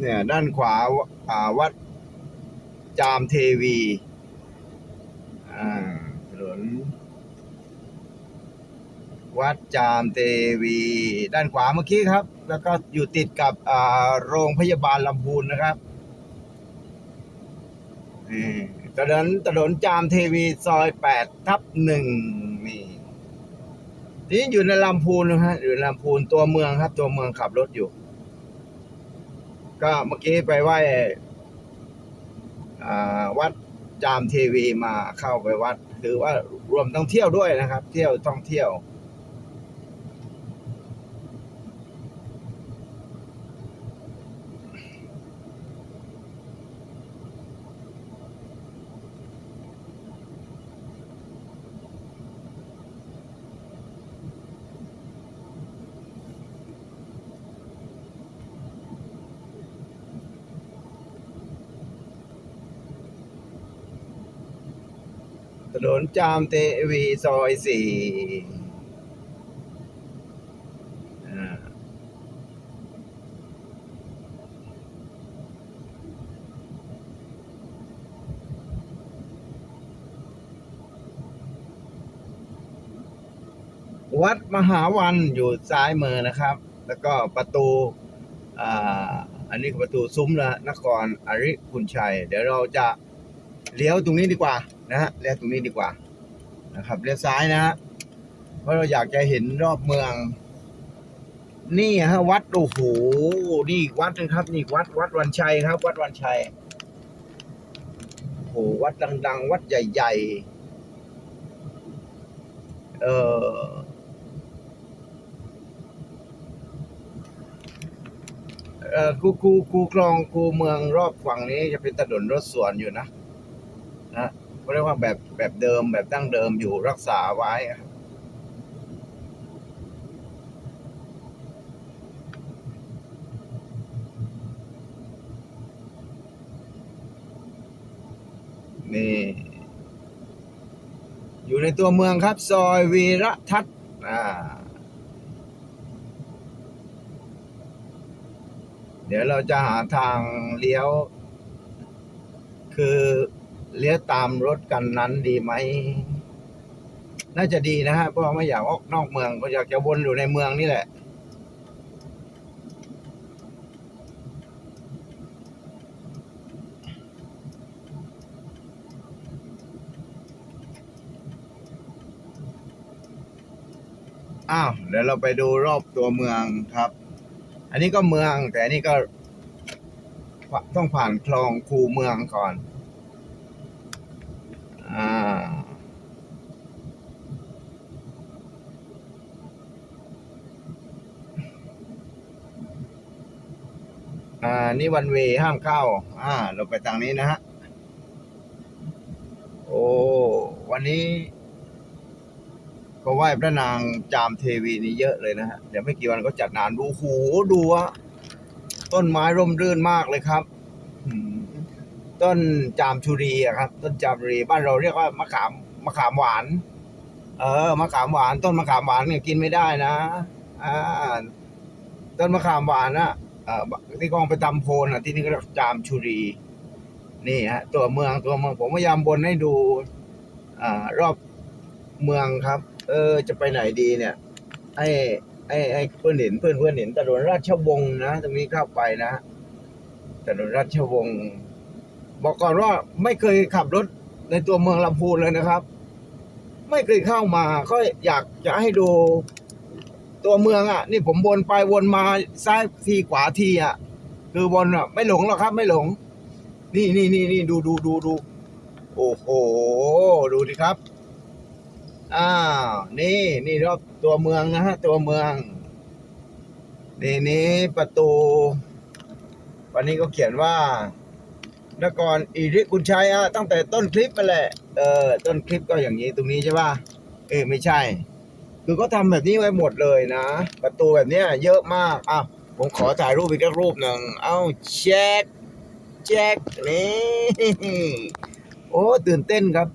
เนี่ยด้านขวาอ่าวัดจามเทวีอ่าถนนวัดจามเทวี ด้านขวาเมื่อกี้ครับ แล้วก็อยู่ติดกับอ่าโรงพยาบาลลำพูนนะครับนี่ถนนถนนจามเทวีซอยแปดทับหนึ่งนี่นี่อยู่ในลำพูนนะฮะอยู่ลำพูนตัวเมืองครับ ตัวเมืองขับรถอยู่ ก็เมื่อกี้ไปไหว้อาวัดจามเทวีมาเข้าไปวัด ถือว่ารวมต้องเที่ยวด้วยนะครับ เที่ยวท่องเที่ยว นนจามเทวีซอยสี่วัดมหาวันอยู่ซ้ายมือนะครับ แล้วก็ประตูอ่าอันนี้ประตูซุ้มนะนครอริคุณชัย เดี๋ยวเราจะเลี้ยวตรงนี้ดีกว่า นะฮะเลี้ยวตรงนี้ดีกว่านะครับเลี้ยวซ้ายนะฮะเพราะเราอยากจะเห็นรอบเมือง นี่ฮะวัดโอ้โหนี่วัดหนึงครับ นี่วัดวัดวันชัยครับ วัดวันชัยโอ้โหวัดดัง ๆ วัดใหญ่ ๆ เออเออคูคูคูคลองคูเมืองรอบฝั่งนี้จะเป็นถนนรถสวนอยู่นะนะ เขาเรียกว่าแบบแบบเดิมแบบดั้งเดิมอยู่รักษาไว้นี่อยู่ในตัวเมืองครับ ซอยวีระทัศน์อ่าเดี๋ยวเราจะหาทางเลี้ยว คือ เลี้ยวตามรถกันนั้นดีไหม น่าจะดีนะฮะ เพราะว่าไม่อยากออกนอกเมืองก็อยากจะวนอยู่ในเมืองนี่แหละ อ้าว เดี๋ยวเราไปดูรอบตัวเมืองครับ อันนี้ก็เมืองแต่อันนี้ก็ ต้องผ่านคลองคูเมืองก่อน อ่า นี่วันเวห้ามเข้า อ่า เราไปทางนี้นะฮะ โอ้ วันนี้ ก็ไหว้พระนางจามเทวีนี่เยอะเลยนะฮะ เดี๋ยวไม่กี่วันก็จัดงานดูหูดูอะต้นไม้ร่มรื่นมากเลยครับ ต้นจามชุรีอะครับ ต้นจามรีบ้านเราเรียกว่ามะขามมะขามหวาน เออ มะขามหวาน ต้นมะขามหวานเนี่ยกินไม่ได้นะ อ่า ต้นมะขามหวานอะ เอ่อที่กองไปตำโพนอะที่นี่ก็เรียกจามชุรี นี่ฮะ ตัวเมืองตัวเมืองผมพยายามบนให้ดูอ่ารอบเมืองครับ เออ จะไปไหนดีเนี่ยไอ้ไอ้ไอ้เพื่อนเห็นเพื่อนเพื่อนเห็นถนนราชวงศ์นะ ตรงนี้เข้าไปนะถนนราชวงศ์บอกก่อนว่าไม่เคยขับรถในตัวเมืองลำพูนเลยนะครับ ไม่เคยเข้ามาก็อยากจะให้ดู ตัวเมืองอะ นี่ผมวนไปวนมาซ้ายทีขวาทีอะ คือวนอะ ไม่หลงหรอกครับ ไม่หลง นี่นี่นี่นี่ดูดูดูดูโอ้โหดูดิครับอ้าวนี่นี่รอบตัวเมืองนะฮะตัวเมืองนี่นี่ประตู วันนี้ก็เขียนว่านครอิริคุณชัยอะตั้งแต่ต้นคลิปมาแหละเออต้นคลิปก็อย่างนี้ตรงนี้ใช่ป่ะเออไม่ใช่ คือก็ทำแบบนี้ไว้หมดเลยนะ ประตูแบบเนี้ยเยอะมากอะผมขอถ่ายรูปอีกรูปหนึ่งเอ้าแจ็คแจ็คนี่โอ้ตื่นเต้นครับ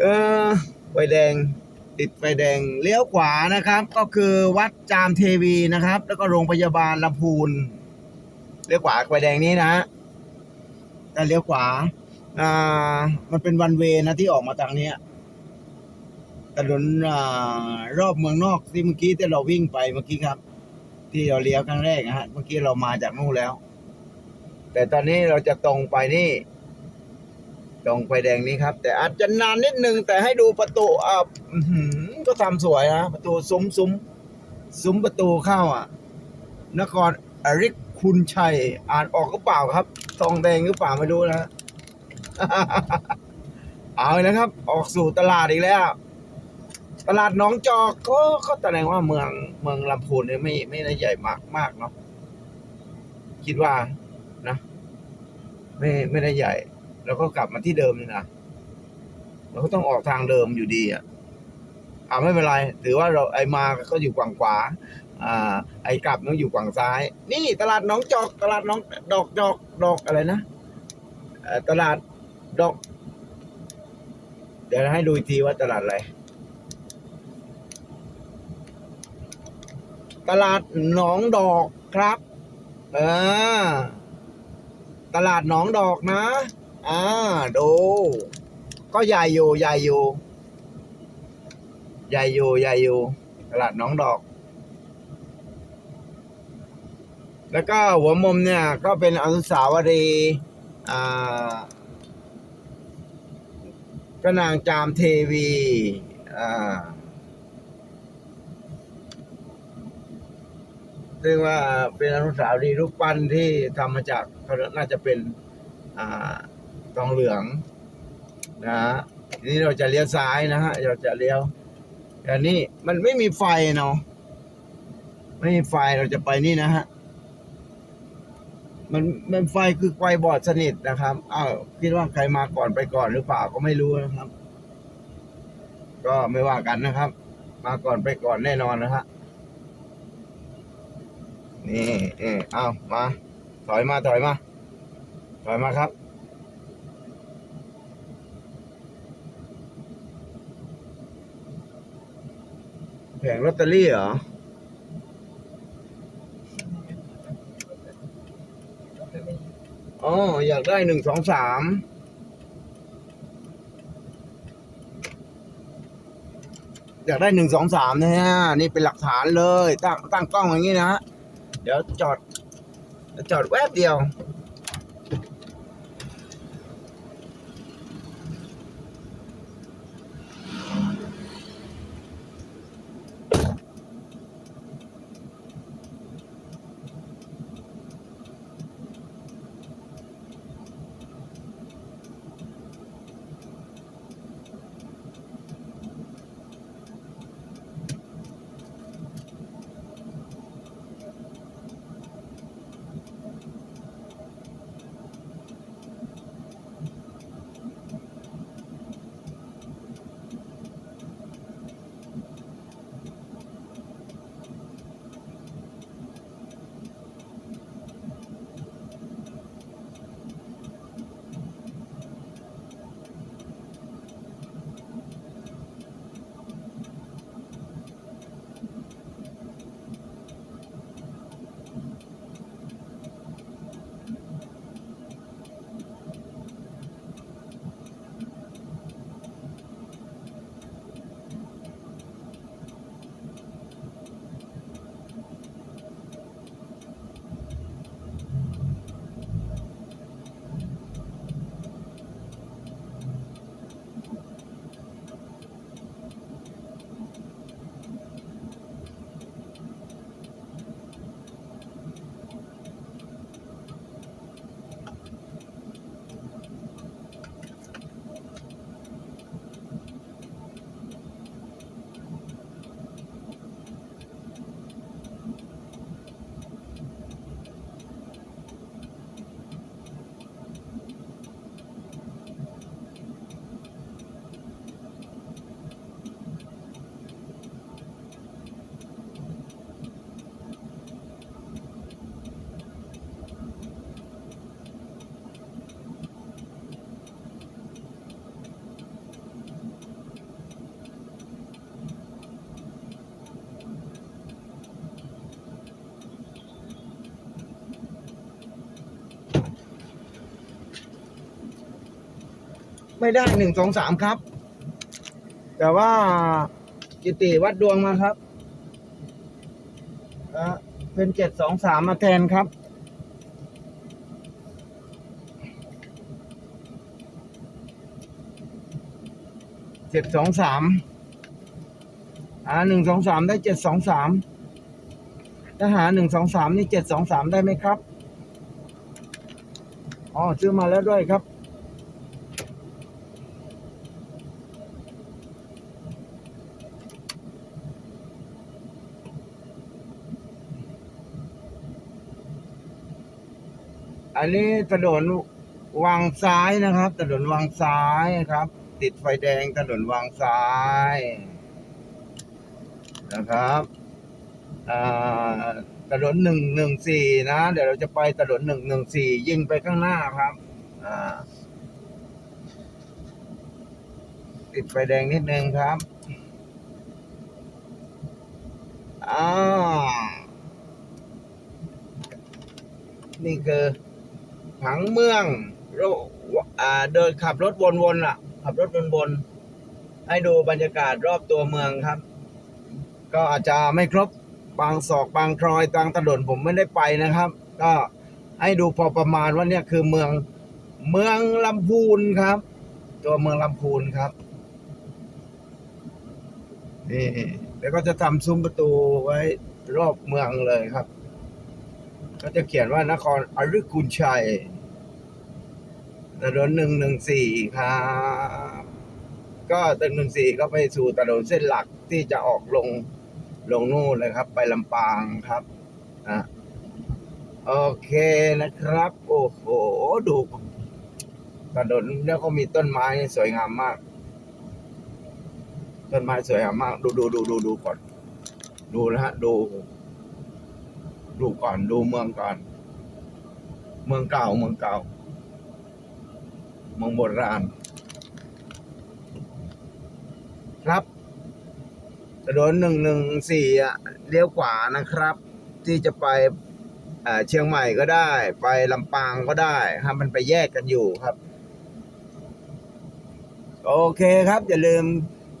เออไฟแดงติดไฟแดงเลี้ยวขวานะครับ ก็คือวัดจามเทวีนะครับ แล้วก็โรงพยาบาลลำพูนเลี้ยวขวาไฟแดงนี้นะแต่เลี้ยวขวา อ่า มันเป็นวันเวนะที่ออกมาทางเนี้ยถนนอ่ารอบเมืองนอกที่เมื่อกี้ที่เราวิ่งไปเมื่อกี้ครับ ที่เราเลี้ยวครั้งแรกนะฮะ เมื่อกี้เรามาจากนู่นแล้ว แต่ตอนนี้เราจะตรงไปนี่ ตรงไฟแดงนี้ครับ แต่อาจจะนานนิดนึง แต่ให้ดูประตูอ่าก็ทำสวยนะประตูซุ้มซุ้มซุ้มประตูเข้าอะ นครอริคุณชัย อ่านออกก็เปล่าครับ ทองแดงหรือเปล่าไม่รู้นะ เอาเลยนะครับ ออกสู่ตลาดอีกแล้ว ตลาดหนองจอกก็ก็แสดงว่าเมืองเมืองลำพูนเนี่ยไม่ไม่ได้ใหญ่มากมากเนาะคิดว่านะไม่ไม่ได้ใหญ่ แล้วก็กลับมาที่เดิมนี่นะเราก็ต้องออกทางเดิมอยู่ดีอะอ่าไม่เป็นไร ถือว่าเราไอมาก็อยู่ฝั่งขวา อ่า ไอกลับต้องอยู่ฝั่งซ้าย นี่ตลาดน้องจอก ตลาดน้องดอกดอกดอกอะไรนะตลาด ดอก เดี๋ยวให้ดูอีกทีว่าตลาดอะไร ตลาดหนองดอกครับเออตลาดหนองดอกนะ อ่า ดู ก็ใหญ่อยู่ใหญ่อยู่ใหญ่อยู่ใหญ่อยู่ตลาดหนองดอก แล้วก็หัวมุมเนี่ย ก็เป็นอนุสาวรีย์อ่า ระนางจามเทวีอ่าซึ่งว่าเป็นอนุสาวรีย์รูปปั้นที่ทำมาจากเขาน่าจะเป็นอ่าทองเหลืองนะฮะทีนี้เราจะเลี้ยวซ้ายนะฮะเราจะเลี้ยวอันนี้มันไม่มีไฟเนาะไม่มีไฟเราจะไปนี่นะฮะ มันมันไฟคือไฟบอดสนิทนะครับอ้าวคิดว่าใครมาก่อนไปก่อนหรือเปล่าก็ไม่รู้นะครับ ก็ไม่ว่ากันนะครับ มาก่อนไปก่อนแน่นอนนะฮะนี่เออเอามา ถอยมาถอยมา ถอยมาครับ แผงลอตเตอรี่เหรอ อ๋อ อยากได้หนึ่งสองสามอยากได้หนึ่งสองสามนะฮะนี่เป็นหลักฐานเลย ตั้งตั้งกล้องอย่างนี้นะ เดี๋ยวจอด จอดแวบเดียว ไม่ได้หนึ่งสองสามครับ แต่ว่ากิติวัดดวงมาครับเอ่อเป็นเจ็ดสองสามมาแทนครับ เจ็ดสองสามอ่าหนึ่งสองสามได้เจ็ดสองสามถ้าหาหนึ่งสองสามนี่เจ็ดสองสามได้ไหมครับ อ๋อ ซื้อมาแล้วด้วยครับ นนี้ถนนวางซ้ายนะครับ ถนนวางซ้ายครับ ติดไฟแดงถนนวางซ้าย นะครับอ่าถนนหนึ่งหนึ่งสี่นะ เดี๋ยวเราจะไปถนนหนึ่งหนึ่งสี่ยิงไปข้างหน้าครับติดไฟแดงนิดนึงครับอ่านี่คือ ผังเมืองโราเดินขับรถวนๆอะ ขับรถวนๆให้ดูบรรยากาศรอบตัวเมืองครับ ก็อาจจะไม่ครบบางศอกบางครอยบางถนนผมไม่ได้ไปนะครับ ก็ให้ดูพอประมาณว่าเนี่ยคือเมืองเมืองลำพูนครับ ตัวเมืองลำพูนครับนี่แล้วก็จะทำซุ้มประตูไว้รอบเมืองเลยครับ ก็จะเขียนว่านครอรุกุลชัยถนนหนึ่งหนึ่งสี่ครับก็ถนนหนึ่งสี่ก็ไปสู่ถนนเส้นหลักที่จะออกลงลงนู่นเลยครับ ไปลำปางครับอะโอเคนะครับ โอ้โหดูถนนเนี่ยเขามีต้นไม้สวยงามมาก ต้นไม้สวยงามมาก ดูดูดูดูดูก่อน ดูนะฮะดู ดูก่อนดูเมืองก่อน เมืองเก่าเมืองเก่า เมืองโบราณครับถนนหนึ่งหนึ่งสี่อะเลี้ยวขวานะครับ ที่จะไปเอ่อเชียงใหม่ก็ได้ ไปลำปางก็ได้ครับมันไปแยกกันอยู่ครับ โอเคครับ อย่าลืม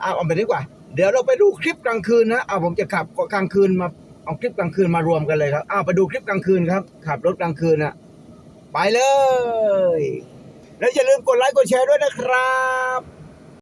เอาเอาไปดีกว่า เดี๋ยวเราไปดูคลิปกลางคืนนะเอาผมจะขับกลางคืนมา เอาคลิปกลางคืนมารวมกันเลยครับอ้าวไปดูคลิปกลางคืนครับ ขับรถกลางคืนอะไปเลย แล้วอย่าลืมกดไลค์กดแชร์ด้วยนะครับ